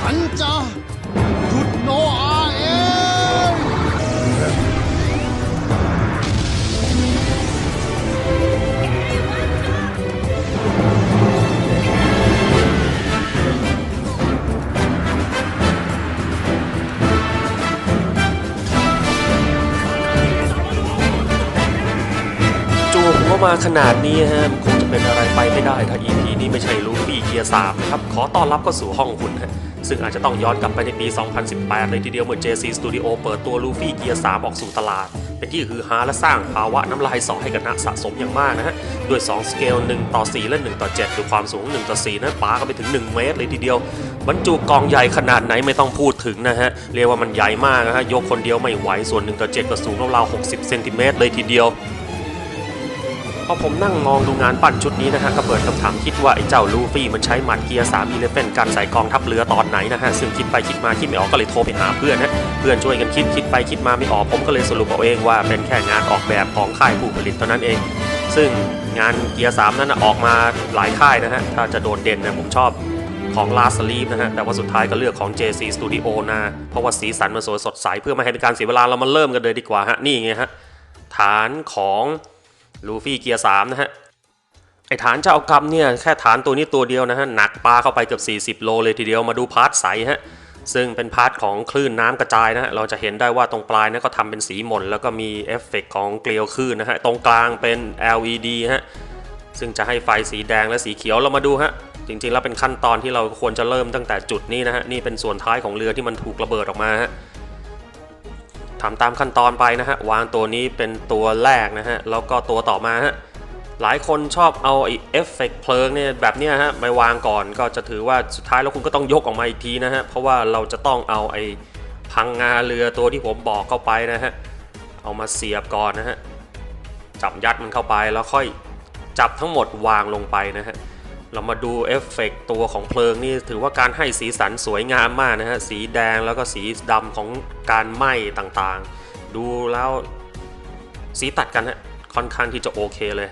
ฉันจะหยุดโนอาเองจัวหัวมาขนาดนี้ฮะมันคง เป็นอะไรไปไม่ได้ถ้า EP นี้ไม่ใช่ลูฟี่เกียร์3นะครับ ขอต้อนรับเข้าสู่ห้องคุณฮะซึ่งอาจจะต้องย้อนกลับไปในปี 2018 เลยทีเดียวเมื่อ JC Studio เปิดตัวลูฟี่เกียร์3ออกสู่ตลาด เป็นที่ฮือฮาและสร้างภาวะน้ำลายสอให้กับนักสะสมอย่างมากนะฮะด้วย2สเกล1 ต่อ 4 และ 1 ต่อ 7ด้วยความสูง 1 ต่อ 4 นั้นปาก็ไปถึง 1 เมตรเลยทีเดียวบรรจุกองใหญ่ขนาดไหนไม่ต้องพูดถึงนะฮะเรียกว่ามันใหญ่มากนะฮะยกคนเดียวไม่ไหวส่วน1ต่อ7ก็สูงราวๆ60เซนติเมตรเลยทีเดียว พอผมนั่งมองดูงานปั้นชุดนี้นะฮะก็เปิดคำถามคิดว่าไอ้เจ้าลูฟี่มันใช้หมัดเกียร์3 e เลฟเฟนกันใส่กองทัพเรือตอนไหนนะฮะซึ่งคิดไปคิดมาคิดไม่ออกก็เลยโทรไปหาเพื่อนฮะเพื่อนช่วยกันคิดคิดไปคิดมาไม่ออกผมก็เลยสรุปเอาเองว่าเป็นแค่งานออกแบบของค่ายผู้ผลิตเท่านั้นเอง ซึ่งงานเกียร์3นั้นนะออกมาหลายค่ายนะฮะถ้าจะโดดเด่นนะผมชอบของ Last Sleep นะฮะ แต่ว่าสุดท้ายก็เลือกของ JC Studio นะ เพราะว่าสีสันมันสวยสดใส เพื่อไม่ให้เป็นการเสียเวลาเรามาเริ่มกันเลยดีกว่าฮะ นี่ไงฮะ ฐานของ ลูฟี่เกียร์3นะฮะไอฐานเจ้ากรรมเนี่ยแค่ฐานตัวนี้ตัวเดียวนะฮะหนักปลาเข้าไปเกือบ40 โลเลยทีเดียวมาดูพาร์ทใสฮะซึ่งเป็นพาร์ทของคลื่นน้ำกระจายนะฮะเราจะเห็นได้ว่าตรงปลายนะก็ทำเป็นสีหม่นแล้วก็มีเอฟเฟกต์ของเกลียวคลื่นนะฮะตรงกลางเป็น LED ฮะซึ่งจะให้ไฟสีแดงและสีเขียวเรามาดูฮะจริงๆแล้วเป็นขั้นตอนที่เราควรจะเริ่มตั้งแต่จุดนี้นะฮะนี่เป็นส่วนท้ายของเรือที่มันถูกระเบิดออกมาฮะ ทำตามขั้นตอนไปนะฮะวางตัวนี้เป็นตัวแรกนะฮะแล้วก็ตัวต่อมาฮะหลายคนชอบเอาไอ้เอฟเฟกต์เพลิงเนี่ยแบบเนี้ยฮะไปวางก่อนก็จะถือว่าสุดท้ายแล้วคุณก็ต้องยกออกมาอีกทีนะฮะเพราะว่าเราจะต้องเอาไอ้พังงาเรือตัวที่ผมบอกเข้าไปนะฮะเอามาเสียบก่อนนะฮะจับยัดมันเข้าไปแล้วค่อยจับทั้งหมดวางลงไปนะฮะ เรามาดูเอฟเฟกต์ตัวของเพลิงนี่ถือว่าการให้สีสันสวยงามมากนะฮะ สีแดงแล้วก็สีดำของการไหม้ต่างๆ ดูแล้วสีตัดกันฮะค่อนข้างที่จะโอเคเลย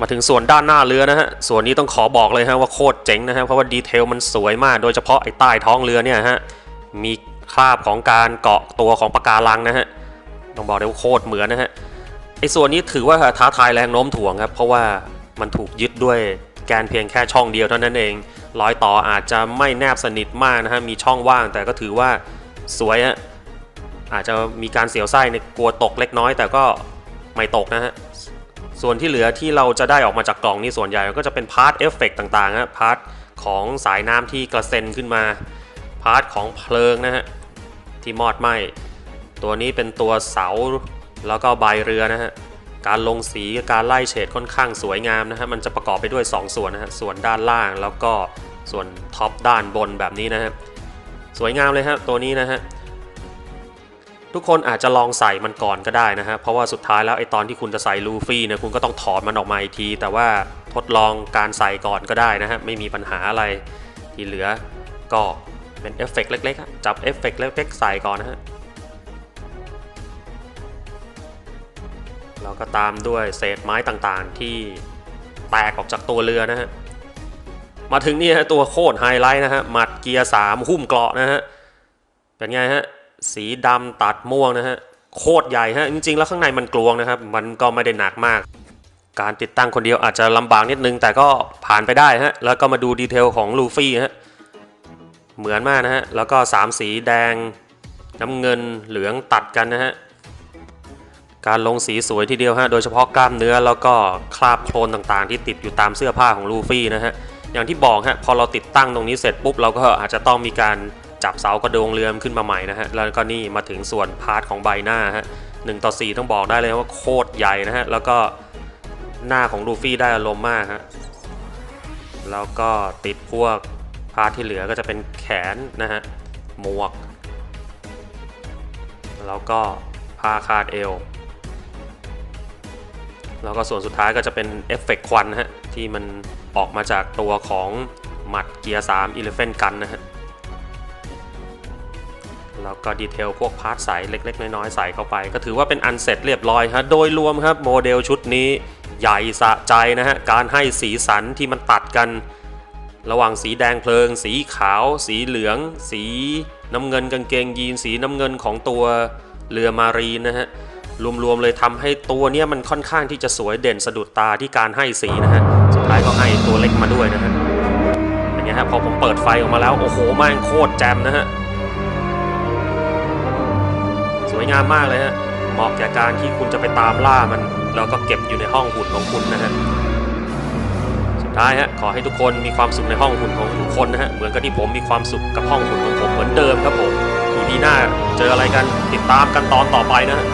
มาถึงส่วนด้านหน้าเรือนะฮะ ส่วนนี้ต้องขอบอกเลยฮะว่าโคตรเจ๋งนะฮะ เพราะว่าดีเทลมันสวยมาก โดยเฉพาะไอ้ใต้ท้องเรือเนี่ยฮะ มีคราบของการเกาะตัวของปะการังนะฮะ ต้องบอกได้ว่าโคตรเหมือนนะฮะ ไอ้ส่วนนี้ถือว่าท้าทายแรงโน้มถ่วงครับ เพราะว่า มันถูกยึดด้วยแกนเพียงแค่ช่องเดียวเท่านั้นเองรอยต่ออาจจะไม่แนบสนิทมากนะฮะมีช่องว่างแต่ก็ถือว่าสวยฮะอาจจะมีการเสียวไส้ในกลัวตกเล็กน้อย แต่ก็ไม่ตกนะฮะส่วนที่เหลือที่เราจะได้ออกมาจากกล่องนี่ส่วนใหญ่ก็จะเป็นพาร์ทเอฟเฟกต่างๆฮะพาร์ทของสายน้ำที่กระเซ็นขึ้นมาพาร์ทของเพลิงนะฮะที่มอดไหม้ตัวนี้เป็นตัวเสาแล้วก็ใบเรือนะฮะ การลงสีการไล่เฉดค่อนข้างสวยงามนะฮะมันจะประกอบไปด้วย 2 ส่วนนะฮะส่วนด้านล่างแล้วก็ส่วนท็อปด้านบนแบบนี้นะฮะสวยงามเลยฮะตัวนี้นะฮะทุกคนอาจจะลองใส่มันก่อนก็ได้นะฮะเพราะว่าสุดท้ายแล้วไอตอนที่คุณจะใส่ลูฟี่เนี่ยคุณก็ต้องถอดมันออกมาอีกที แต่ว่าทดลองการใส่ก่อนก็ได้นะฮะไม่มีปัญหาอะไรที่เหลือก็เป็นเอฟเฟกต์เล็กๆจับเอฟเฟกต์เล็กๆใส่ก่อนนะฮะ แล้วก็ตามด้วยเศษไม้ต่างๆ ที่แตกออกจากตัวเรือนะฮะ มาถึงนี่ฮะตัวโคตรไฮไลท์นะฮะ หมัดเกียร์3หุ้มเกราะนะฮะ เป็นไงฮะ สีดำตัดม่วงนะฮะ โคตรใหญ่ฮะ จริงๆ แล้วข้างในมันกลวงนะครับ มันก็ไม่ได้หนักมาก การติดตั้งคนเดียวอาจจะลำบากนิดนึง แต่ก็ผ่านไปได้ฮะ แล้วก็มาดูดีเทลของลูฟี่ฮะ เหมือนมากนะฮะ แล้วก็ 3 สีแดงน้ำเงินเหลืองตัดกันนะฮะ การลงสีสวยทีเดียวฮะ โดยเฉพาะกล้ามเนื้อแล้วก็คราบโคลนต่างๆ ที่ติดอยู่ตามเสื้อผ้าของลูฟี่นะฮะ อย่างที่บอกฮะ พอเราติดตั้งตรงนี้เสร็จปุ๊บเราก็อาจจะต้องมีการจับเสากระโดงเรือมขึ้นมาใหม่นะฮะ แล้วก็นี่มาถึงส่วนพาร์ทของใบหน้าฮะหนึ่งต่อสี่ต้องบอกได้เลยว่าโคตรใหญ่นะฮะ แล้วก็หน้าของลูฟี่ได้อารมณ์มากฮะ แล้วก็ติดพวกพาร์ทที่เหลือก็จะเป็นแขนนะฮะ หมวก แล้วก็ผ้าคาดเอว แล้วก็ส่วนสุดท้ายก็จะเป็นเอฟเฟกต์ควันฮะที่มันออกมาจากตัวของหมัดเกียร์3 Elephant Gun นะฮะแล้วก็ดีเทลพวกพาร์ทใสเล็ก ๆ น้อย ๆ ใส่เข้าไป ก็ถือว่าเป็นอันเสร็จเรียบร้อยฮะโดยรวมครับโมเดลชุดนี้ใหญ่สะใจนะฮะ การให้สีสันที่มันตัดกัน ระหว่างสีแดงเพลิง สีขาว สีเหลือง สีน้ำเงินกางเกงยีน สีน้ำเงินของตัวเรือมารีนนะฮะ รวมๆเลยทำให้ตัวเนี้ยมันค่อนข้างที่จะสวยเด่นสะดุดตาที่การให้สีนะฮะ สุดท้ายก็ให้ตัวเล็กมาด้วยนะฮะอย่างเงี้ยฮะพอผมเปิดไฟออกมาแล้วโอ้โหแม่งโคตรแจ่มนะฮะ สวยงามมากเลยฮะ เหมาะแก่การที่คุณจะไปตามล่ามัน แล้วก็เก็บอยู่ในห้องหุ่นของคุณนะฮะสุดท้ายฮะขอให้ทุกคนมีความสุขในห้องหุ่นของทุกคนนะฮะเหมือนกับที่ผมมีความสุขกับห้องหุ่นของผมเหมือนเดิมครับผม EP หน้าเจออะไรกันติดตามกันตอนต่อไปนะฮะ